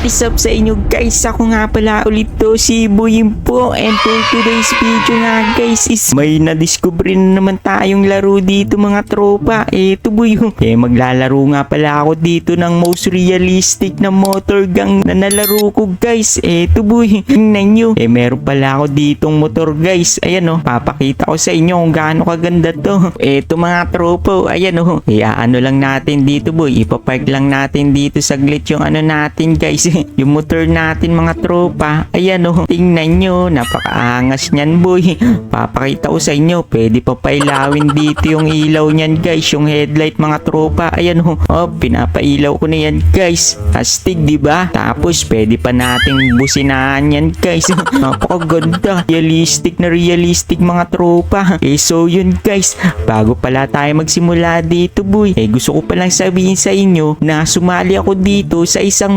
What is up sa inyo guys? Ako nga pala ulit to si Buyim po and for today's video nga guys is may nadiscover na naman tayong laro dito mga tropa. Ito Buyo. Eh maglalaro nga pala ako dito ng most realistic na motor gang na nalaro ko guys. Eh ito Buy. Tingnan nyo. Eh meron pala ako ditong motor guys. Ayan oh. Papakita ko sa inyo kung gaano kaganda to. Ito mga tropa. Ayan oh. Eh ano lang natin dito Boy. Ipapark lang natin dito saglit yung ano natin guys. Yung motor natin mga tropa. Ayan oh. Tingnan nyo. Napakaangas niyan boy. Papakita ko sa inyo. Pwede pa pailawin dito yung ilaw niyan guys. Yung headlight mga tropa. Ayan oh. Oh, pinapailaw ko na yan guys. Astig di ba? Tapos pwede pa nating businahan yan guys. Napakaganda. Realistic na realistic mga tropa. Eh so yun guys. Bago pala tayo magsimula dito boy. Eh gusto ko palang sabihin sa inyo na sumali ako dito sa isang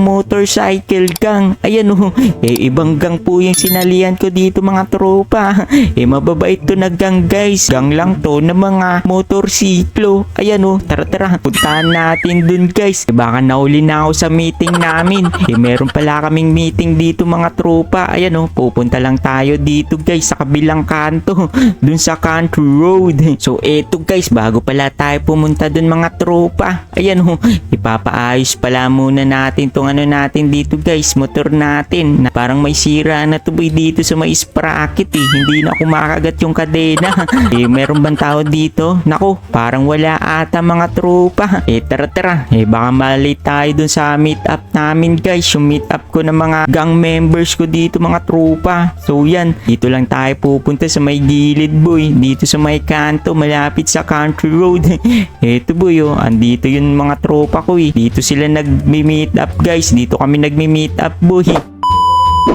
motorcycle gang. Ayan oh. Eh ibang gang po yung sinalihan ko dito mga tropa. Eh mababait to na gang guys. Gang lang to na mga motorsiklo. Ayan oh. Tara tara. Puntahan natin dun guys. Eh baka nauli na ako sa meeting namin. Eh meron pala kaming meeting dito mga tropa. Ayan oh. Pupunta lang tayo dito guys sa kabilang kanto. Dun sa country road. So eto guys. Bago pala tayo pumunta dun mga tropa. Ayan oh. Ipapaayos pala muna natin tong ano natin dito guys. Motor natin. Na parang may sira na tuboy dito sa may sprocket eh. Hindi na kumakagat yung kadena. eh meron bang tao dito? Nako, parang wala ata mga tropa. Eh tara tara. Eh baka malate tayo dun sa meet up namin guys. Yung meet up ko ng mga gang members ko dito mga tropa. So yan, dito lang tayo pupunta sa may gilid boy. Dito sa may kanto malapit sa country road. Eto boy oh, andito yung mga tropa ko eh. Dito sila nagmi-meet up guys. Dito kami nagmi-meet up boy.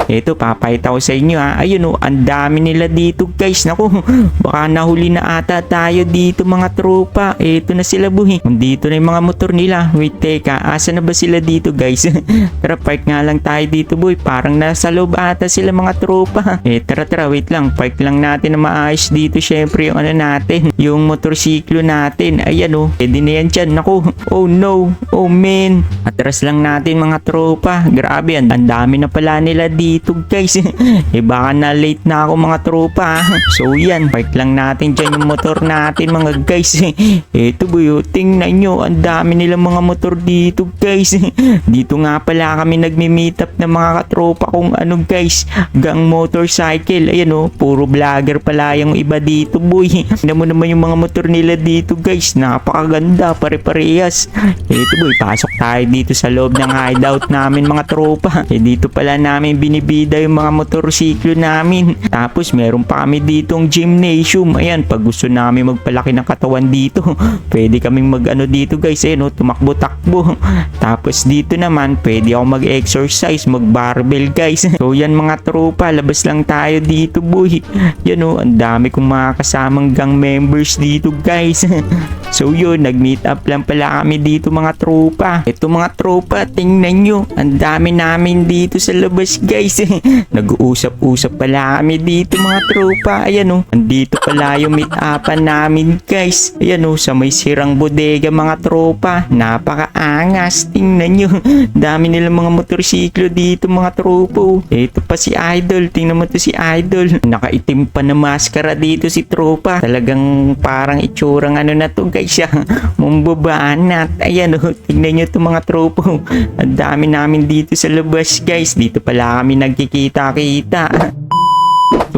Eto, papayita ko sa inyo ha. Ayun o, ang dami nila dito guys. Naku, baka nahuli na ata tayo dito mga tropa. Eto na sila buhi. Dito na yung mga motor nila. Wait, teka. Asa na ba sila dito guys? tara, park nga lang tayo dito boy. Parang nasa loob ata sila mga tropa. Eh, tara tara, wait lang. Park lang natin na maayos dito. Syempre yung ano natin. Yung motorsiklo natin. Ayan o. Pwede na yan dyan. Naku, oh no. Oh man. Atras lang natin mga tropa. Grabe. Ang dami na pala nila dito guys. eh baka na late na ako mga tropa. So yan, park lang natin dyan yung motor natin mga guys. Eto boy, oh, tingnan nyo. Ang dami nilang mga motor dito guys. Dito nga pala kami nagmi-meet up ng mga katropa kung ano guys. Gang motorcycle. Ayan oh, puro vlogger pala yung iba dito boy. Tingnan mo naman yung mga motor nila dito guys. Napakaganda, pare-parehas. Eto boy, pasok tayo dito sa loob ng hideout namin mga tropa. Eh dito pala namin binibida yung mga motorsiklo namin. Tapos meron pa kami ditong gymnasium. Ayan, pag gusto namin magpalaki ng katawan dito, pwede kaming mag-ano dito guys. Ayan, oh, tumakbo-takbo. Tapos dito naman, pwede ako mag-exercise, mag-barbell guys. So yan mga tropa, labas lang tayo dito boy. Yan oh, ang dami kong mga kasamang gang members dito guys. So yun, nag-meet up lang pala kami dito mga tropa. Ito mga tropa, tingnan nyo. Ang dami namin dito sa labas guys. Nag-uusap-usap pala kami dito mga tropa. Ayan oh, andito pala yung meet upan namin guys. Ayan oh, sa may sirang bodega mga tropa. Napakaangas. Tingnan nyo. Dami nilang mga motorsiklo dito mga tropa. oh. Ito pa si Idol. Tingnan mo to si Idol. Nakaitim pa na maskara dito si tropa. Talagang parang itsurang ano na to guys. ah. Mumbabanat. Ayan oh, tingnan nyo to mga tropa. oh. Ang dami namin dito sa labas guys. Dito pala kami nagkikita-kita.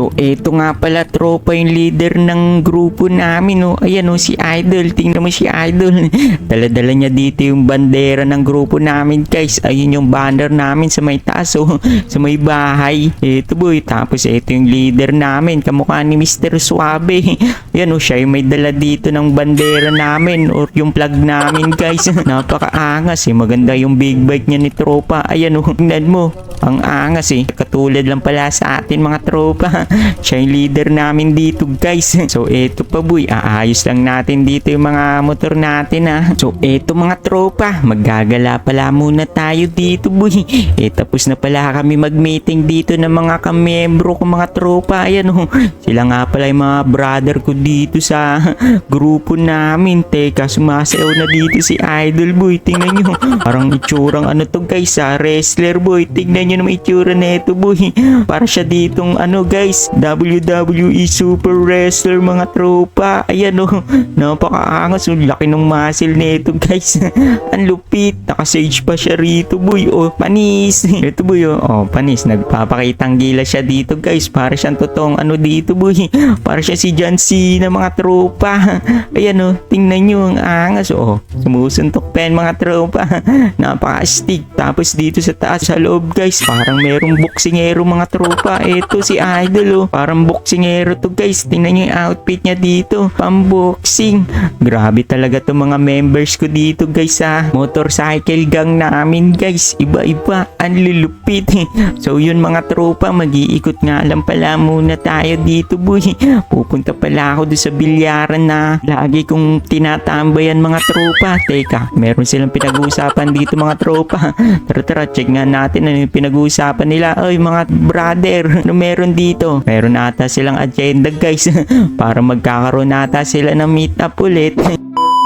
So, eto nga pala, tropa yung leader ng grupo namin, no. Ayan, no, si Idol. Tingnan mo si Idol. Dala-dala niya dito yung bandera ng grupo namin, guys. Ayun yung banner namin sa may taas, oh, sa may bahay. Eto, boy. Tapos, eto yung leader namin. Kamukha ni Mr. Suave. Ayan, oh, siya yung may dala dito ng bandera namin or yung flag namin, guys. Napakaangas, eh. Maganda yung big bike niya ni tropa. Ayan, oh, tingnan mo. Ang angas, eh. Katulad lang pala sa atin, mga tropa. Siya yung leader namin dito guys. So eto pa boy, aayos lang natin dito yung mga motor natin ha. So eto mga tropa, maggagala pala muna tayo dito boy. Eh tapos na pala kami mag-meeting dito ng mga kamembro ko mga tropa. Ayan oh, sila nga pala yung mga brother ko dito sa grupo namin. Teka, sumasayaw na dito si Idol boy. Tingnan nyo, parang itsurang ano to guys sa wrestler boy. Tingnan nyo naman itsura na ito boy. Para siya ditong ano guys, WWE Super Wrestler mga tropa. Ayan oh, napakaangas. Ang laki ng muscle nito guys. Ang lupit. Nakasage pa siya rito boy. Oh, panis. Ito boy oh. Oh, panis. Nagpapakitang gila siya dito guys. Para siyang totoong ano dito boy. Para siya si John Cena mga tropa. Ayan oh, tingnan nyo ang angas. Oh, sumusuntok pa yan mga tropa. Napaka-stick. Tapos dito sa taas sa loob guys, parang merong boksingero mga tropa. Ito si Idol oh. Parang boksingero to guys. Tingnan nyo yung outfit niya dito. Pamboxing. Grabe talaga to mga members ko dito guys sa motorcycle gang namin guys. Iba-iba. Ang lulupit. So yun mga tropa, mag-iikot nga lang pala muna tayo dito boy. Pupunta pala ako doon sa bilyaran na lagi kong tinatambayan mga tropa. Teka, meron silang pinag-uusapan dito mga tropa. Tara tara, check nga natin ano yung pinag-uusapan nila. Oy mga brother, ano meron dito? Meron ata silang agenda guys. Para magkakaroon ata sila ng meet up ulit.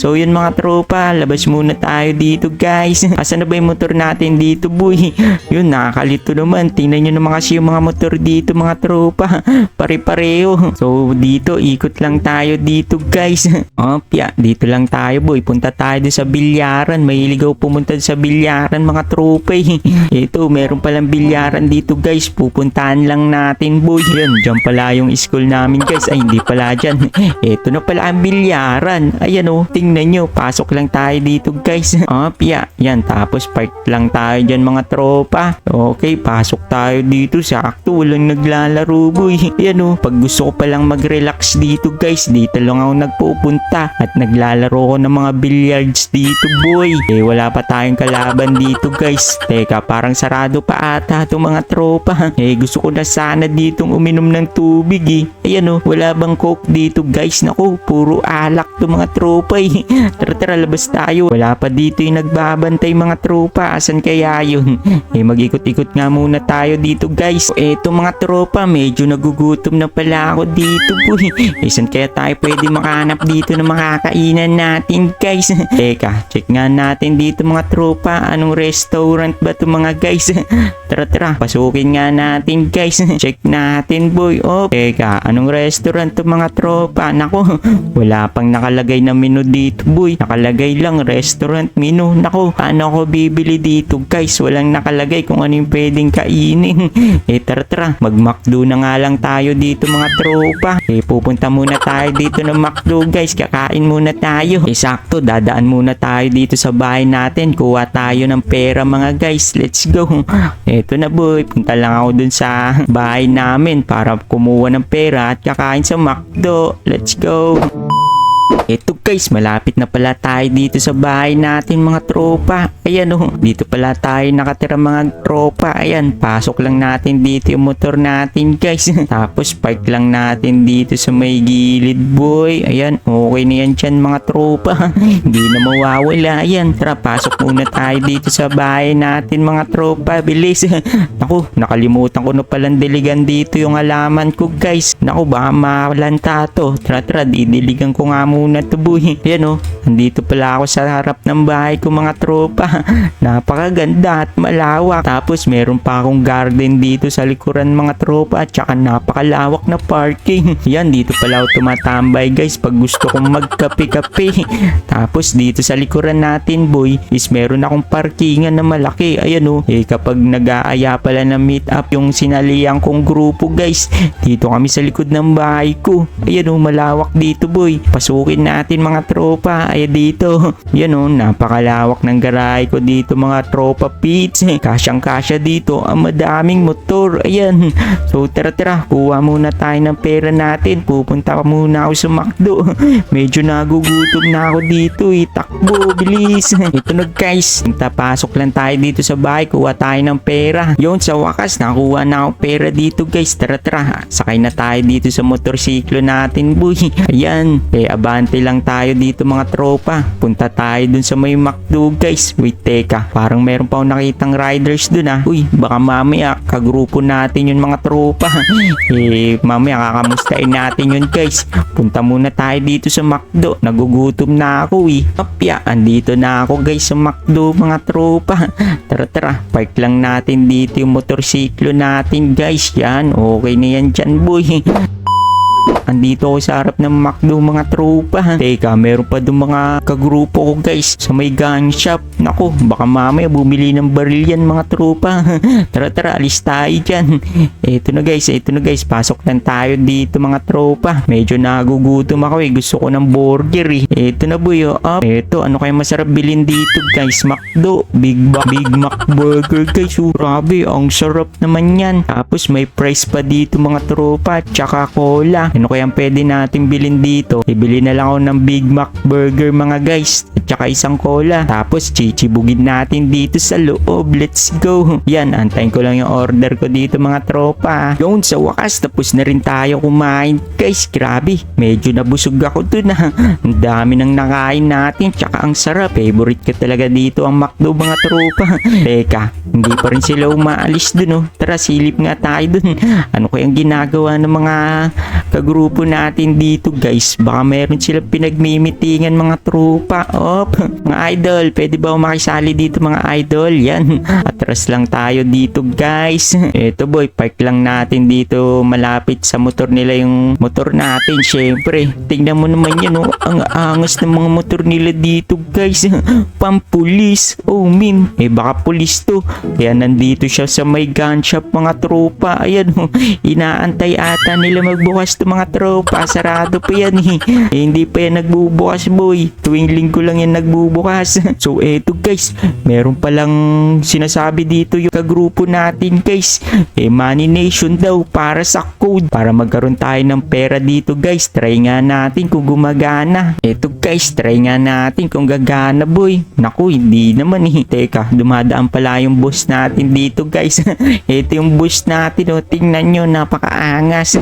So yun mga tropa, labas muna tayo dito guys. Asan na ba yung motor natin dito boy? Yun nakakalito naman. Tingnan nyo naman kasi yung mga motor dito mga tropa. Pare-pareho. So dito ikot lang tayo dito guys. Opya, dito lang tayo boy. Punta tayo dun sa bilyaran. Mahilig pumunta sa bilyaran mga tropa eh. Ito, meron palang bilyaran dito guys. Pupuntahan lang natin boy. Yan, dyan pala yung school namin guys. Ay hindi pala dyan. Ito na pala ang bilyaran. Ayan oh, tingnan nyo. Pasok lang tayo dito guys. Opya, yan. Tapos park lang tayo dyan mga tropa. Okay, pasok tayo dito. Sakto, walang naglalaro boy. Yan oh, pag gusto ko palang mag-relax dito guys, dito lang ako nagpupunta. At naglalaro ko ng mga billiards dito boy. Eh, wala pa tayong kalaban dito guys. Teka, parang sarado pa ata itong mga tropa. Eh, gusto ko na sana ditong uminom ng tubig eh. Ayan oh, wala bang coke dito guys? Naku, puro alak to mga tropa eh. Tara tara, labas tayo. Wala pa dito yung nagbabantay mga tropa. Asan kaya yun? Eh, mag-ikot-ikot nga muna tayo dito guys. Eto mga tropa, medyo nagugutom na pala ako dito boy. Eh, saan kaya tayo pwede makahanap dito ng makakainan natin guys? Teka, check nga natin dito mga tropa. Anong restaurant ba to mga guys? Tara tara, pasukin nga natin guys. Check natin boy. Oh, teka, anong restaurant to mga tropa? Nako, wala pang nakalagay na menu dito boy. Nakalagay lang restaurant menu. Nako, paano ako bibili dito guys? Walang nakalagay kung ano yung pwedeng kainin. eh tara tara, mag-McDo na nga lang tayo dito mga tropa. Eh pupunta muna tayo dito ng McDo guys. Kakain muna tayo. Eh sakto, dadaan muna tayo dito sa bahay natin. Kuha tayo ng pera mga guys. Let's go. Eto na boy, punta lang ako dun sa bahay namin para kumuha ng pera at kakain sa McDo. Let's go. Eto guys, malapit na pala tayo dito sa bahay natin mga tropa. Ayan oh, dito pala tayo nakatira mga tropa. Ayan, pasok lang natin dito yung motor natin guys. Tapos park lang natin dito sa may gilid boy. Ayan, okay na yan dyan mga tropa. Hindi na mawawala. Ayan, tara pasok muna tayo dito sa bahay natin mga tropa. Bilis. Naku, nakalimutan ko na palang diligan dito yung alaman ko guys. Naku, baka malanta to. Tara tara, didiligan ko nga muna to boy. Ayan oh, andito pala ako sa harap ng bahay ko mga tropa. Napakaganda at malawak. Tapos meron pa akong garden dito sa likuran mga tropa at saka napakalawak na parking. Yan, dito pala ako tumatambay guys pag gusto kong magkape-kape. Tapos dito sa likuran natin boy is meron akong parkingan na malaki. Ayan oh, eh kapag nag-aaya pala ng meet up yung sinalihan kong grupo guys. Dito kami sa likod ng bahay ko. Ayan oh, malawak dito boy. Pasukin natin mga tropa. Ay dito. Yan o, napakalawak ng garahe ko dito mga tropa pits. Kasyang kasya dito ang madaming motor. Ayan. So tara tara, kuha muna tayo ng pera natin. Pupunta pa muna ako sa McDo. Medyo nagugutom na ako dito eh. Takbo, bilis. Ito na guys. Tapasok lang tayo dito sa bahay. Kuha tayo ng pera. Yun, sa wakas, nakuha na ako pera dito guys. Tara tara, sakay na tayo dito sa motorsiklo natin boy. Ayan, eh abante lang tayo dito mga tropa. Punta tayo dun sa may McDo guys. Wait, teka. Parang meron pa ako nakitang riders dun ah. Uy, baka mamaya kagrupo natin yun mga tropa. eh, mamaya kakamustahin natin yun guys. Punta muna tayo dito sa McDo. Nagugutom na ako eh. Kapya, andito na ako guys sa McDo mga tropa. Tara tara, park lang natin dito yung motorsiklo natin guys. Yan, okay na yan dyan boy. Andito ako sa harap ng McDo mga tropa. Teka, meron pa doon mga kagrupo ko guys sa may gun shop. Nako, baka mamaya bumili ng baril yan mga tropa. tara tara, alis tayo dyan. Eto na guys, eto na guys. Pasok lang tayo dito mga tropa. Medyo nagugutom ako eh. Gusto ko ng burger eh. Eto na boy, oh. Up. Eto, ano kaya masarap bilhin dito guys? McDo. Big Mac, Big Mac Burger guys. Oh, grabe, ang sarap naman yan. Tapos may price pa dito mga tropa. Tsaka cola. Ano kaya pwede natin bilhin dito? Ibili na lang ako ng Big Mac Burger mga guys. At tsaka isang cola. Tapos chichibugin natin dito sa loob. Let's go. Yan, antayin ko lang yung order ko dito mga tropa. Yun, sa wakas, tapos na rin tayo kumain. Guys, grabe. Medyo nabusog ako dun ha. Ang dami nang nakain natin. Tsaka ang sarap. Favorite ko talaga dito ang McDo mga tropa. Teka, hindi pa rin sila umaalis dun oh. Tara, silip nga tayo dun. Ano kayang ginagawa ng mga kagrupo natin dito guys? Baka meron sila pinagmimitingan mga tropa. Op, mga idol, pwede ba makisali dito mga idol? Yan, atras lang tayo dito guys. Eto boy, park lang natin dito malapit sa motor nila yung motor natin. Syempre, tingnan mo naman yan oh. Ang angas ng mga motor nila dito guys. Pampulis. Oh min, eh baka pulis to. Kaya nandito siya sa may gun shop mga tropa. Ayan oh, inaantay ata nila magbukas to mga tropa. Sarado pa yan eh. eh hindi pa yan nagbubukas boy. Tuwing linggo lang yan nagbubukas. so eto guys, meron palang sinasabi dito yung kagrupo natin guys. Eh Money Nation daw para sa code. Para magkaroon tayo ng pera dito guys. Try nga natin kung gumagana. Eto guys, try nga natin kung gagana boy. Naku, hindi naman eh. Teka, dumadaan pala yung boss natin dito guys. Ito yung boss natin oh. Tingnan nyo, napakaangas.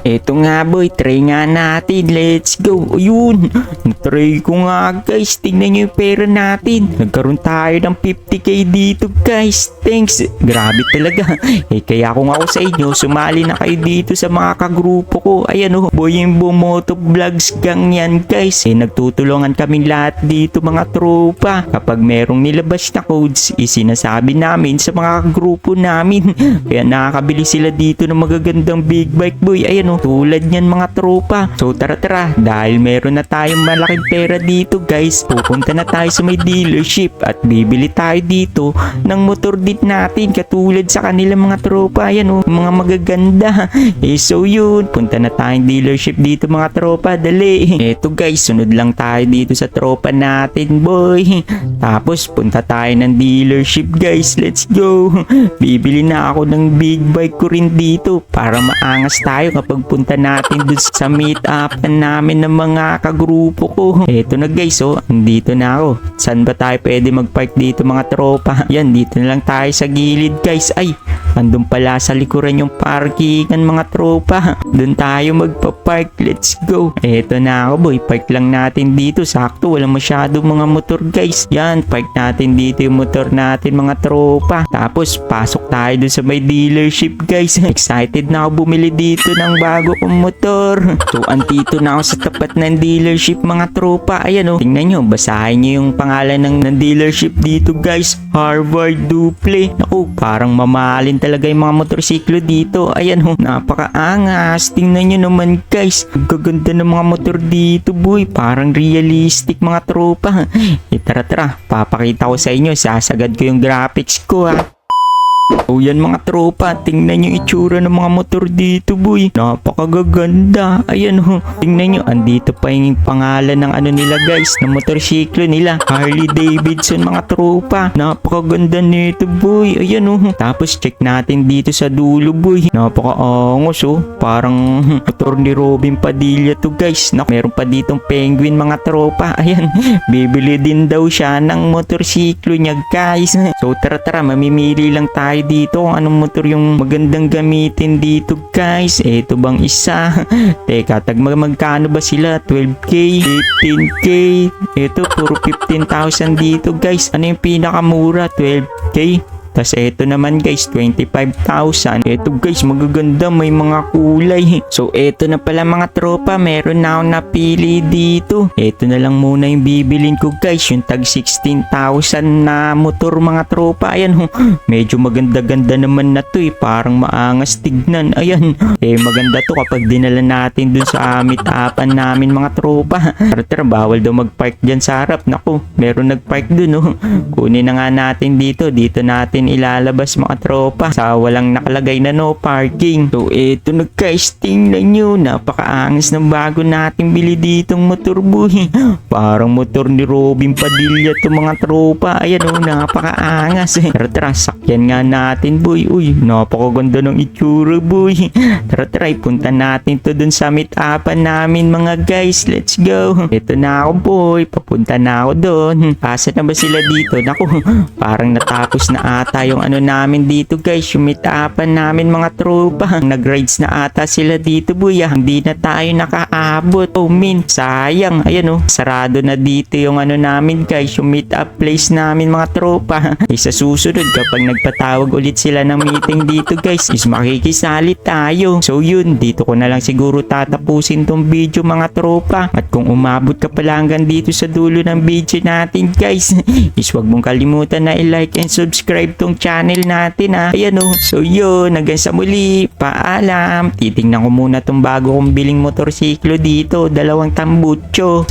Eto nga boy, try nga natin. Let's go. Ayun. Try ko nga guys. Tingnan nyo yung pera natin. Nagkaroon tayo ng 50k dito guys. Thanks. Grabe talaga. Eh kaya kung ako sa inyo, sumali na kayo dito sa mga kagrupo ko. Ayan oh, Boyimbo Moto Vlogs gang yan guys. Eh nagtutulungan kaming lahat dito mga tropa. Kapag merong nilabas na codes, isinasabi namin sa mga kagrupo namin. Kaya nakakabili sila dito ng magagandang big bike boy. Ayan oh, tulad niyan mga tropa. So tara tara, dahil meron na tayong malaking pera dito guys, pupunta na tayo sa may dealership at bibili tayo dito ng motor din natin katulad sa kanila mga tropa. Ayan oh, mga magaganda. Eh so yun, punta na tayong dealership dito mga tropa. Dali. Eto guys, sunod lang tayo dito sa tropa natin boy. Tapos punta tayo ng dealership guys. Let's go. Bibili na ako ng big bike ko rin dito para maangas tayo kapag punta natin dun sa meet up namin ng mga kagrupo ko. Eto na guys, oh, andito na ako. Saan ba tayo pwede magpark dito mga tropa? Yan, dito na lang tayo sa gilid guys. Ay, andun pala sa likuran yung parkingan mga tropa. Doon tayo magpa-park. Let's go. Eto na ako boy, park lang natin dito. Sakto, wala masyado mga motor guys. Yan, park natin dito yung motor natin mga tropa. Tapos, pasok tayo dun sa may dealership guys. Excited na ako bumili dito ng bago kong motor. So, andito na ako sa tapat ng dealership mga tropa. Ayan oh. Tingnan nyo, basahin nyo yung pangalan ng, ng dealership dito guys. Harvard Duple. Naku, parang mamahalin talaga yung mga motorsiklo dito. Ayan oh, napakaangas. Tingnan nyo naman guys. Ang gaganda ng mga motor dito boy. Parang realistic mga tropa. E tara tara, papakita ko sa inyo. Sasagad ko yung graphics ko ha. O yan mga tropa, tingnan yung itsura ng mga motor dito boy. Napakaganda. Ayan oh. Tingnan nyo, andito pa yung pangalan ng ano nila guys, ng motorsiklo nila. Harley Davidson mga tropa. Napakaganda nito boy. Ayan oh. Tapos check natin dito sa dulo boy. Napakaangos oh. Parang motor ni Robin Padilla to guys. Nak meron pa ditong penguin mga tropa. Ayan. Bibili din daw siya ng motorsiklo niya guys. So tara tara, mamimili lang tayo dito kung anong motor yung magandang gamitin dito guys. Ito bang isa? Teka, tag mag- magkano ba sila? 12k, 15k. Ito puro 15,000 dito guys. Ano yung pinakamura? 12k. Tapos eto naman guys, 25,000. Eto guys, magaganda, may mga kulay. So eto na pala mga tropa, meron na akong napili dito. Eto na lang muna yung bibilin ko guys, yung tag 16,000 na motor mga tropa. Ayan ho, medyo maganda-ganda naman na to eh, parang maangas tignan. Ayan, eh maganda to kapag dinala natin dun sa meet-upan namin mga tropa. Tara tara, bawal daw mag-park dyan sa harap. Naku, meron nag-park dun oh. Kunin na nga natin dito, dito natin ilalabas mga tropa sa walang nakalagay na no parking. So eto na guys, tingnan nyo, napakaangas ng bago nating bili ditong motor boy. Parang motor ni Robin Padilla to mga tropa. Ayan oh, napakaangas eh. Tara tara, sakyan nga natin boy. Uy, napakaganda ng itsura boy. Tara tara, punta natin to dun sa meet-upan namin mga guys. Let's go. Ito na ako boy, papunta na ako doon. Asa na ba sila dito? Naku, parang natapos na ata yung ano namin dito guys, yung meet-upan namin mga tropa. Nag-rides na ata sila dito boy ah. Hindi na tayo nakaabot. Oh min, sayang. Ayan oh, sarado na dito yung ano namin guys, yung meet-up place namin mga tropa. Isa susunod kapag nagpatawag ulit sila ng meeting dito guys, is makikisali tayo. So yun, dito ko na lang siguro tatapusin tong video mga tropa. At kung umabot ka pala hanggang dito sa dulo ng video natin guys, is wag mong kalimutan na i-like and subscribe tong channel natin ha. Ayan o. So yun, hanggang sa muli. Paalam. Titingnan ko muna tong bago kong biling motorsiklo dito. Dalawang tambucho.